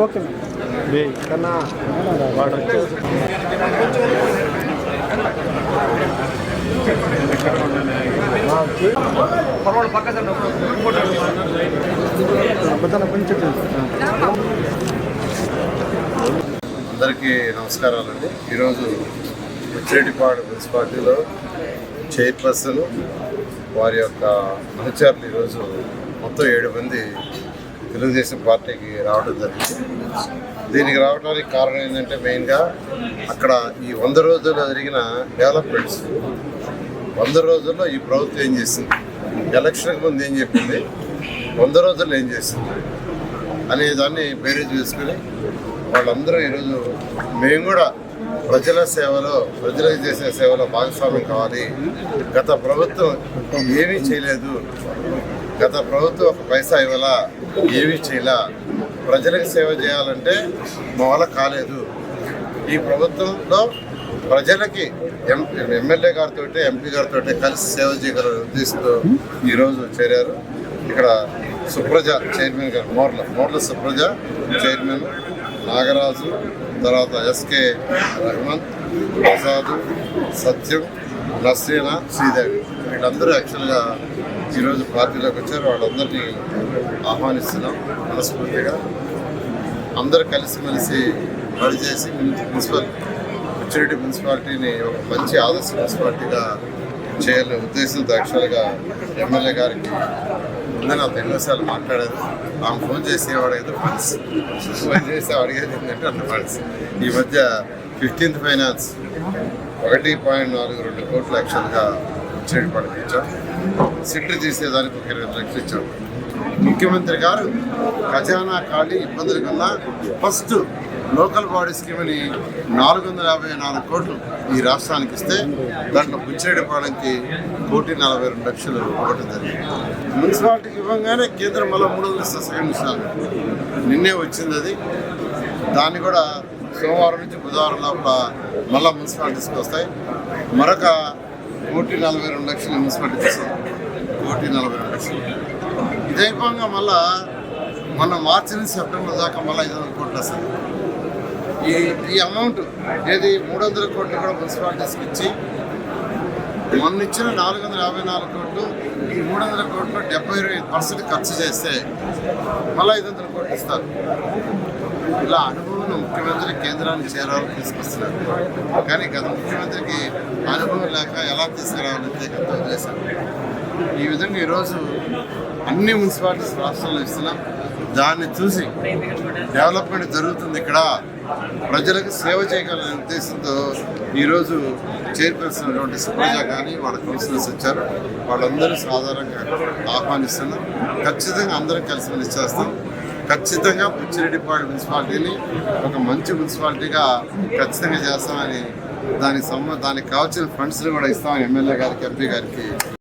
Okay కన్నా అబద్ధాలు కొంచెం అందరికీ నమస్కారాలండి. ఈరోజు ముచ్చిరెడ్డిపాడు మున్సిపాలిటీలో చైర్పర్సన్ వారి యొక్క అనుచరులు ఈరోజు మొత్తం ఏడు మంది తెలుగుదేశం పార్టీకి రావడం జరిగింది. దీనికి రావడానికి కారణం ఏంటంటే మెయిన్గా అక్కడ ఈ వంద రోజుల్లో జరిగిన డెవలప్మెంట్స్ వంద రోజుల్లో ఈ ప్రభుత్వం ఏం చేసింది? ఎలక్షన్కి ముందు ఏం చెప్పింది? వంద రోజుల్లో ఏం చేసింది? అనే దాన్ని బేరేజ్ వేసుకుని వాళ్ళందరూ ఈరోజు మేము కూడా ప్రజల సేవలో ప్రజలకు చేసే సేవలో భాగస్వామ్యం కావాలి. గత ప్రభుత్వం ఏమీ చేయలేదు. గత ప్రభుత్వం ఒక పైసా ఇవ్వాలా? ఏమి చేయాల? ప్రజలకు సేవ చేయాలంటే మా కాలేదు. ఈ ప్రభుత్వంలో ప్రజలకి ఎం ఎమ్మెల్యే గారితో ఎంపీ గారితో కలిసి సేవ చేయగల ఉద్దేశంతో ఈరోజు చేరారు. ఇక్కడ సుప్రజ చైర్మన్ గారు మోర్ల మోర్ల సుప్రజ చైర్మన్ నాగరాజు తర్వాత ఎస్కే రహమాన్ ప్రసాద్ సత్యం నస్రీనా శ్రీదేవి. వీళ్ళందరూ యాక్చువల్గా ఈరోజు పార్టీలోకి వచ్చారు. వాళ్ళందరినీ ఆహ్వానిస్తున్నాం మనస్ఫూర్తిగా. అందరు కలిసిమెలిసి పనిచేసి మున్సిపల్ మెచ్యూరిటీ మున్సిపాలిటీని ఒక మంచి ఆదర్శ మున్సిపాలిటీగా చేయాలనే ఉద్దేశంతో యాక్చువల్గా ఎమ్మెల్యే గారికి ముందే నా ఎన్నోసార్లు మాట్లాడారు. ఆమె ఫోన్ చేసేవాడు ఏదో ఫండ్స్ ఫోన్ చేసి అడిగేది ఏంటంటే అంత ఫండ్స్. ఈ మధ్య ఫిఫ్టీన్త్ ఫైనాన్స్ ఒకటి పాయింట్ నాలుగు రెండు కోట్ల యాక్చువల్గా ముచ్చిరెడ్డి పడికి ఇచ్చాం. సిట్ తీసేదానికి ఒక ఇరవై లక్షలు ఇచ్చాం. ముఖ్యమంత్రి గారు ఖజానా ఖాళీ ఇబ్బందులు కన్నా ఫస్ట్ లోకల్ బాడీ స్కీమ్ అని నాలుగు వందల యాభై నాలుగు కోట్లు ఈ రాష్ట్రానికి ఇస్తే దాంట్లో బుచ్చిరెడ్డిపాలెంకి కోటి నలభై రెండు లక్షలు ఇవ్వడం జరిగింది. మున్సిపాలిటీకి ఇవ్వగానే కేంద్రం మళ్ళీ మూడు వందల సెకండ్ ఇస్తాను నిన్నే వచ్చింది అది. దాన్ని కూడా సోమవారం నుంచి బుధవారం లోపల మళ్ళీ మున్సిపాలిటీస్కి వస్తాయి. మరొక కోటి నలభై రెండు లక్షలు మున్సిపాలిటీ ఇస్తుంది కోటి నలభై రెండు లక్షలు. ఇదైపోగా మళ్ళా మొన్న మార్చి నుంచి సెప్టెంబర్ దాకా మళ్ళీ ఐదు వందల కోట్లు వస్తుంది ఈ ఈ అమౌంట్ ఏది? మూడు వందల కోట్లు కూడా మున్సిపాలిటీస్కి ఇచ్చి మొన్న ఇచ్చిన నాలుగు వందల యాభై నాలుగు కోట్లు ఈ మూడు వందల కోట్లు డెబ్బై ఇరవై పర్సెంట్ ఖర్చు చేస్తే మళ్ళీ ఐదు వందల కోట్లు ఇస్తారు. ఇలా అనుభవం ముఖ్యమంత్రి కేంద్రానికి చేరాలని తీసుకొస్తున్నారు. కానీ గత ముఖ్యమంత్రికి లేక ఎలా తీసుకురావాలని గత ఉద్దేశం ఈ విధంగా ఈరోజు అన్ని మున్సిపాలిటీస్ రాష్ట్రంలో ఇస్తున్నాం. దాన్ని చూసి డెవలప్మెంట్ జరుగుతుంది ఇక్కడ. ప్రజలకు సేవ చేయగలనే ఉద్దేశంతో ఈరోజు చైర్పర్సన్ సుప్రజ కానీ వాళ్ళ కౌన్సిలర్స్ వచ్చారు. వాళ్ళందరూ సాధారణంగా ఆహ్వానిస్తున్నాం. ఖచ్చితంగా అందరం కలిసి ఇచ్చేస్తాం ఖచ్చితంగా పుచ్చిరెడ్డిపాడు మున్సిపాలిటీని ఒక మంచి మున్సిపాలిటీగా ఖచ్చితంగా చేస్తామని దానికి సంబంధ దానికి కావాల్సిన ఫండ్స్ని కూడా ఇస్తామని ఎమ్మెల్యే గారికి ఎంపీ గారికి